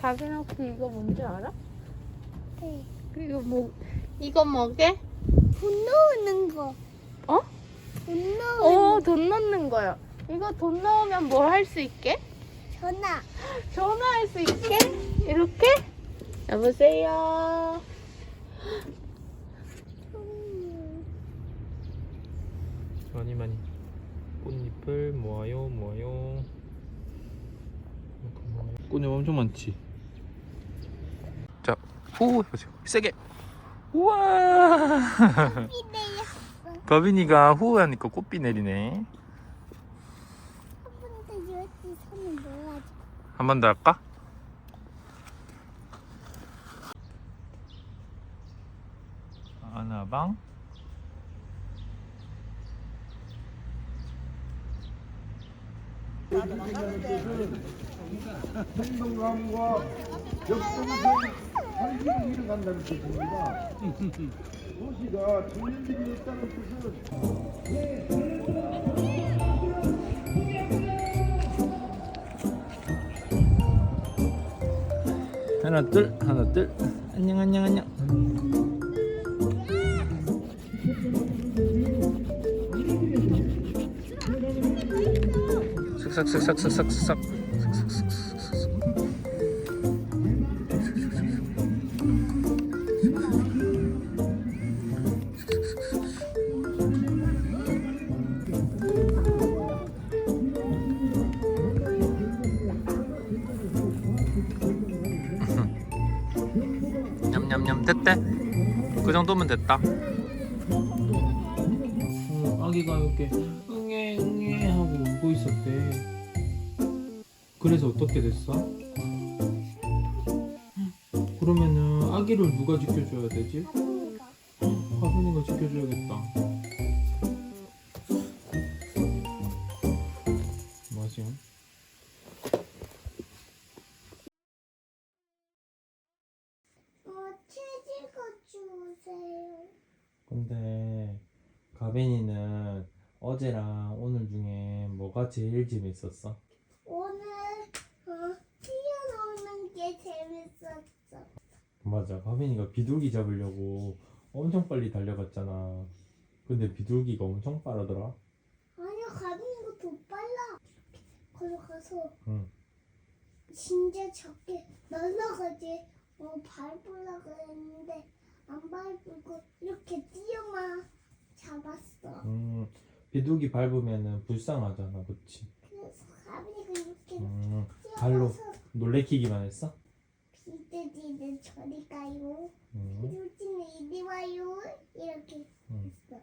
다빈아 혹시 이거 뭔지 알아? 네. 이거 뭐 이거 뭐게? 돈 넣는 거. 어? 돈 넣는 어, 돈 넣는 거요. 이거 돈 넣으면 뭘 할 수 있게? 전화. 전화할 수 있게? 이렇게? 여보세요. 음, 많이 많이 꽃잎을 모아요 모아요. 꽃잎 엄청 많지 자후 해보세요 세게 우와. 더빈이가 후 하니까 꽃비 내리네. 한 번 더 할까? 하나방 행동감과 역동성 활기를 이뤄간다는 뜻입니다. 도시가 청년들이 있다는 뜻은 하나 둘 하나 둘 안녕 안녕 안녕 슥싹슥싹슥싹슥 냠냠냠 됐대? 그 정도면 됐다. 어, 아기가 이렇게 응애 응애 하고 울고 있었대. 그래서 어떻게 됐어? 그러면은 아기를 누가 지켜줘야 되지? 화분이가 지켜줘야겠다 주세요. 근데 가빈이는 어제랑 오늘 중에 뭐가 제일 재밌었어? 오늘 어, 뛰어노는 게 재밌었어. 맞아 가빈이가 비둘기 잡으려고 엄청 빨리 달려갔잖아 근데 비둘기가 엄청 빠르더라 아니야, 가는 거더 빨라. 걸어가서 응. 진짜 적게 날아가지. 어, 밟으려고 했는데 안 밟고 이렇게 뛰어만 잡았어. 음, 비둘기 밟으면은 불쌍하잖아 그치? 그래서 가비가 이렇게 음, 발로 놀래키기만 했어? 비둘기는 저리 가요. 음, 비둘기는 이리 와요. 이렇게 음. 했어.